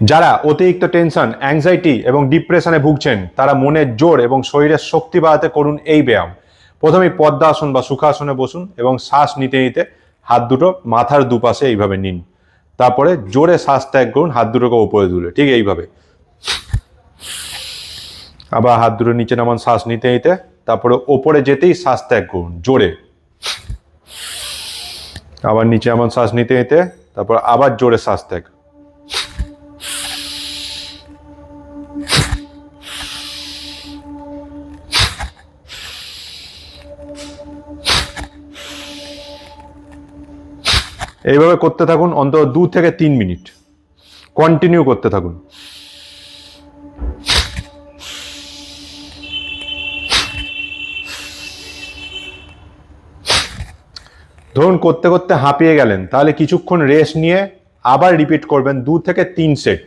যারা অতিরিক্ত tension anxiety এবং ডিপ্রেশনে ভুগছেন, তারা মনের জোর এবং শরীরের শক্তি বাড়াতে করুন এই ব্যায়াম। প্রথমেই পদ্মাসন বা সুখাসনে বসুন এবং শ্বাস নিতে নিতে হাত দুটো মাথার দুপাশে এইভাবে নিন। তারপরে জোরে শ্বাস ত্যাগ করুন, হাত দুটোকে উপরে তুলে, ঠিক এইভাবে। আবার হাত দুটো নিচে নামান, শ্বাস নিতে নিতে তারপরে ওপরে যেতেই শ্বাস ত্যাগ করুন, জোরে। আবার নিচে এমন শ্বাস নিতে নিতে তারপর আবার জোরে শ্বাস ত্যাগ। এইভাবে করতে থাকুন অন্তত দু থেকে তিন মিনিট। কন্টিনিউ করতে থাকুন। ধরুন করতে করতে হাঁপিয়ে গেলেন, তাহলে কিছুক্ষণ রেস্ট নিয়ে আবার রিপিট করবেন দু থেকে তিন সেট